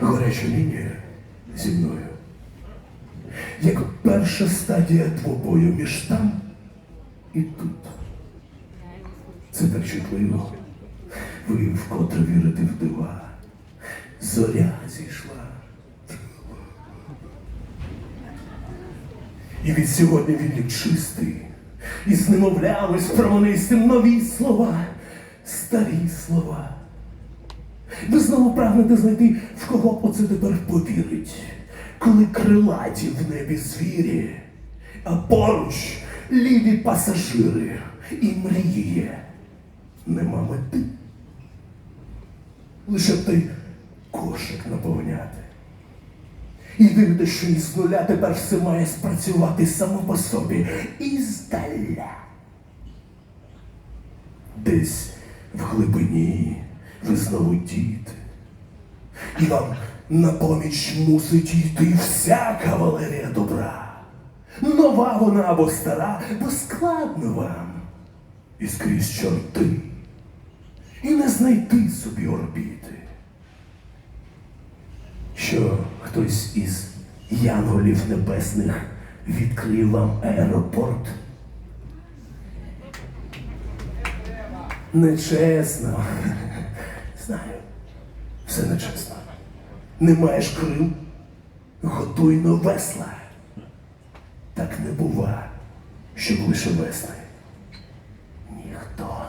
Гаряча лінія зі мною. Як перша стадія двобою між там і тут. Це так чутливо. Ви вкотре вірите в дива. Зоря зійшла. І від сьогодні відлік чистий, і з немовлями з променистим нові слова, старі слова. Ви знову прагнете знайти, в кого оце тепер повірить, коли крилаті в небі звірі, а поруч ліві пасажири і мріє, нема мети. Лише той кошик наповняти. І вірите, що із нуля тепер все має спрацювати само по собі і здаля. Десь в глибині ви знову діти. І вам на поміч мусить йти вся кавалерія добра. Нова вона або стара, бо складно вам. І скрізь чорти. І не знайти собі орбіти що хтось із янголів небесних відкриє вам аеропорт. Нечесно. Знаю, все нечесно. Не маєш крил, готуй на весла. Так не бува, щоб лише весни. Ніхто